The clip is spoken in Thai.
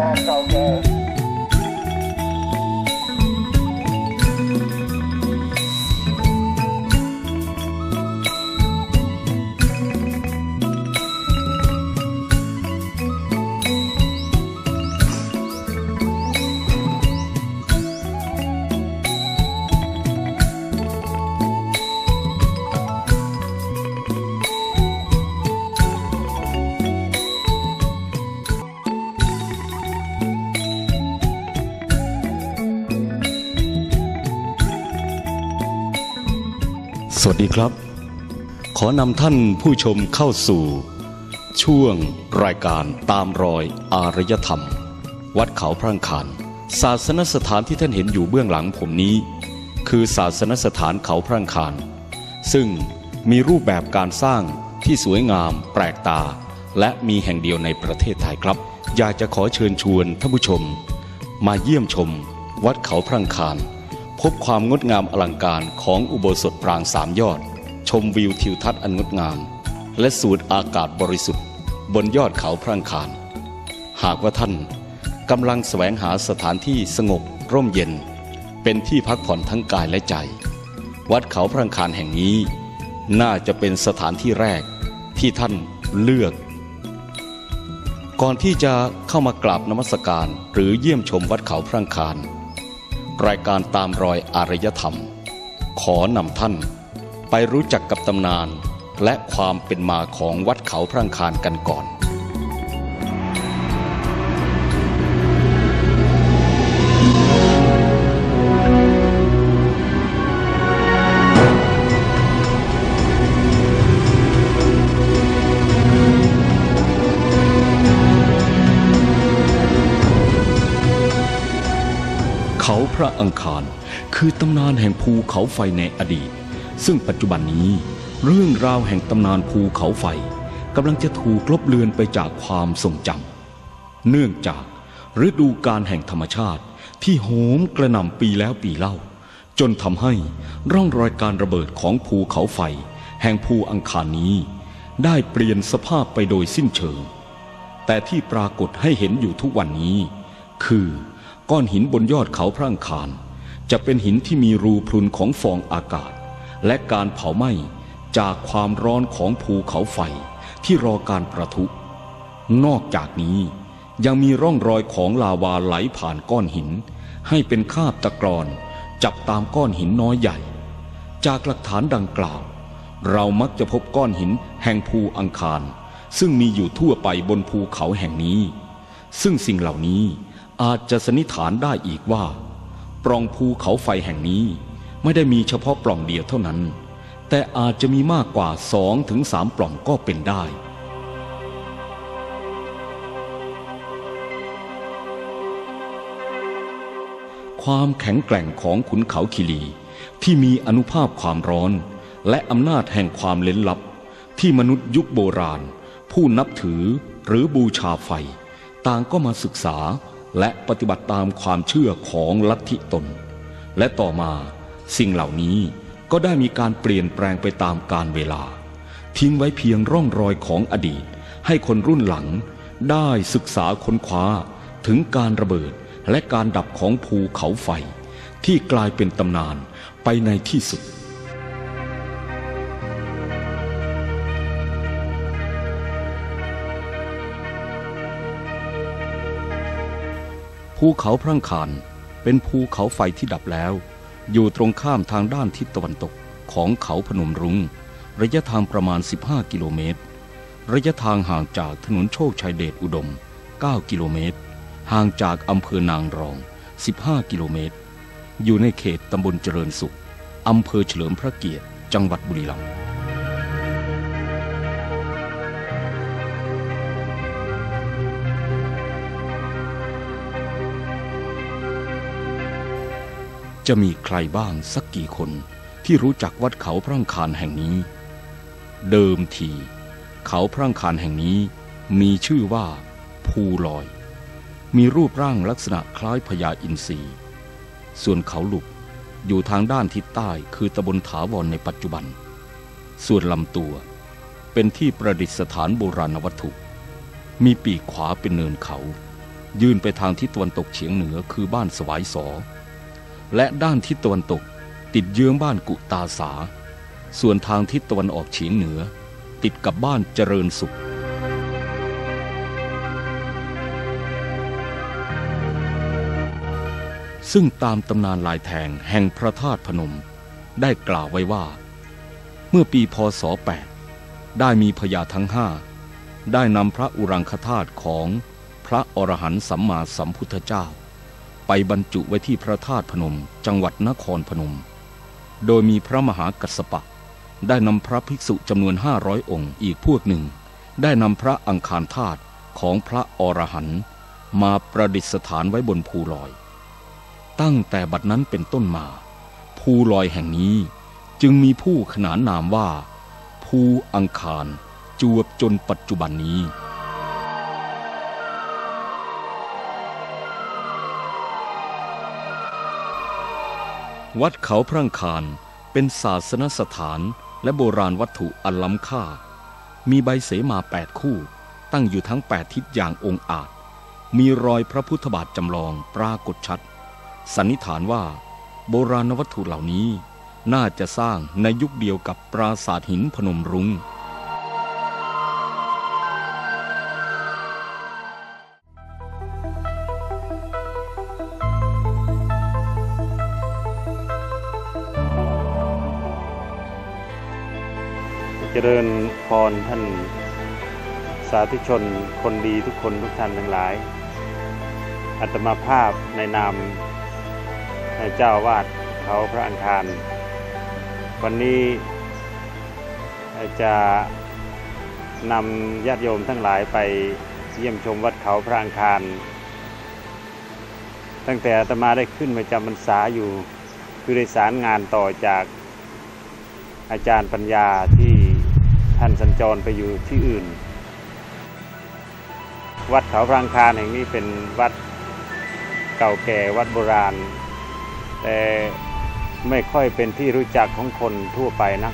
ำน วัสดีครับ ขอนำท่านผู้ชมเข้าสู่ ช่วงรายการตามรอยอารยธรรม วัดเขาพระอังคารศาสนสถานที่ท่านเห็นอยู่เบื้องหลังผมนี้ คือศาสนสถานเขาพระอังคาร ซึ่งมีรูปแบบการสร้างที่สวยงามแปลกตา และมีแห่งเดียวในประเทศไทยครับ อยากจะขอเชิญชวนท่านผู้ชม มาเยี่ยมชม วัดเขาพระอังคาร บความงดงามอลังการของอุโบสถปรางสามยอด ชมวิวทิวทัศน์อันงดงาม และสูดอากาศบริสุทธิ์ บนยอดเขาพระังคาร หากว่าท่านกำลังแสวงหาสถานที่สงบร่มเย็น เป็นที่พักผ่อนทั้งกายและใจ วัดเขาพระังคารแห่งนี้ น่าจะเป็นสถานที่แรกที่ท่านเลือก ก่อนที่จะเข้ามากราบนมัสการหรือเยี่ยมชมวัดเขาพระังคาร รายการตามรอยอารยธรรม ขอนำท่าน ไปรู้จักกับตำนานและความเป็นมาของวัดเขาพระอังคารกันก่อน เขาพระอังคาร คือตำนานแห่งภูเขาไฟในอดีต ซึ่งปัจจุบันนี้ เรื่องราวแห่งตำนานภูเขาไฟกำลังจะถูกลบเลือนไปจากความทรงจำเนื่องจากฤดูการแห่งธรรมชาติที่โหมกระหน่ำปีแล้วปีเล่า จนทำให้ร่องรอยการระเบิดของภูเขาไฟ แห่งภูอังคารนี้ ได้เปลี่ยนสภาพไปโดยสิ้นเชิง แต่ที่ปรากฏให้เห็นอยู่ทุกวันนี้ คือ ก้อนหินบนยอดเขาพระอังคาร จะเป็นหินที่มีรูพรุนของฟองอากาศ และการเผาไหม้จากความร้อนของภูเขาไฟที่รอการประทุ นอกจากนี้ยังมีร่องรอยของลาวาไหลผ่านก้อนหิน ให้เป็นคาบตะกรอนจับตามก้อนหินน้อยใหญ่ จากหลักฐานดังกล่าว เรามักจะพบก้อนหินแห่งภูอังคาร ซึ่งมีอยู่ทั่วไปบนภูเขาแห่งนี้ ซึ่งสิ่งเหล่านี้ อาจจะสันนิฐานได้อีกว่า ปล่องภูเขาไฟแห่งนี้ไม่ได้มีเฉพาะปล่องเดียวเท่านั้น แต่อาจจะมีมากกว่าสองถึงสามปล่องก็เป็นได้ความแข็งแกร่งของขุนเขาคิรีที่มีอนุภาพความร้อน และอำนาจแห่งความเล้นลับ ที่มนุษย์ยุคโบราณ ผู้นับถือหรือบูชาไฟ ต่างก็มาศึกษา และปฏิบัติตามความเชื่อของลัทธิตน และต่อมาสิ่งเหล่านี้ก็ได้มีการเปลี่ยนแปลงไปตามกาลเวลา ทิ้งไว้เพียงร่องรอยของอดีต ให้คนรุ่นหลังได้ศึกษาค้นคว้า ถึงการระเบิดและการดับของภูเขาไฟ ที่กลายเป็นตำนานไปในที่สุด ภูเขาพรั่งคารเป็นภูเขาไฟที่ดับแล้ว อยู่ตรงข้ามทางด้านทิศตะวันตกของเขาพนมรุง้ง ระยะทางประมาณ 15 กิโลเมตร ระยะทางห่างจากถนนโชคชัยเดชอุดม 9 กิโลเมตร ห่างจากอำเภอนางรอง 15 กิโลเมตร อยู่ในเขตตำบลเจริญสุขอำเภอเฉลิมพระเกียรติ จังหวัดบุรีรัมย์ จะมีใครบ้างสักกี่คนที่รู้จักวัดเขาพระอังคารแห่งนี้ เดิมที เขาพระอังคารแห่งนี้ มีชื่อว่า ภูลอย มีรูปร่างลักษณะคล้ายพญาอินทรีส่วนเขาหลุกอยู่ทางด้านทิศใต้คือตำบลถาวรในปัจจุบัน ส่วนลำตัว เป็นที่ประดิษฐานโบราณวัตถุ มีปีกขวาเป็นเนินเขา ยื่นไปทางทิศตะวันตกเฉียงเหนือคือบ้านสวายสอ และด้านทิศตะวันตก ติดเยื้องบ้านกุตาสา ส่วนทางทิศตะวันออกเฉียงเหนือ ติดกับบ้านเจริญสุข ซึ่งตามตำนานลายแทงแห่งพระธาตุพนม ได้กล่าวไว้ว่า เมื่อปีพศ 8 ได้มีพญาทั้งห้าได้นำพระอุรังคธาตุของพระอรหันต์สัมมาสัมพุทธเจ้า ไปบรรจุไว้ที่พระธาตุพนม จังหวัดนครพนม โดยมีพระมหากัสปะ ได้นำพระภิกษุจำนวนห้าร้อยองค์อีกพวกหนึ่ง ได้นำพระอังคารธาตุของพระอรหันต์มาประดิษฐานไว้บนภูลอย ตั้งแต่บัดนั้นเป็นต้นมา ภูลอยแห่งนี้จึงมีผู้ขนานนามว่า ภูอังคารจวบจนปัจจุบันนี้ วัดเขาพระอังคารเป็นศาสนสถานและโบราณวัตถุอันล้ำค่า มีใบเสมาแปดคู่ ตั้งอยู่ทั้งแปดทิศอย่างองอาจ มีรอยพระพุทธบาทจำลองปรากฏชัด สันนิษฐานว่า โบราณวัตถุเหล่านี้ น่าจะสร้างในยุคเดียวกับปราสาทหินพนมรุง้ง จริญพรท่านสาธุชนคนดีทุกคนทุกท่านทั้งหลาย อัตมาภาพในนามเจ้าวาดเขาพระอังคาร วันนี้จะนำญาติโยมทั้งหลายไปเยี่ยมชมวัดเขาพระอังคาร ตั้งแต่อาตมาได้ขึ้นมาจำพรรษาอยู่คือได้สารงานต่อจากอาจารย์ปัญญาที่ ท่านสัญจรไปอยู่ที่อื่น วัดเขาพรางคารแห่งนี้เป็นวัดเก่าแก่วัดโบราณ แต่ไม่ค่อยเป็นที่รู้จักของคนทั่วไปนะ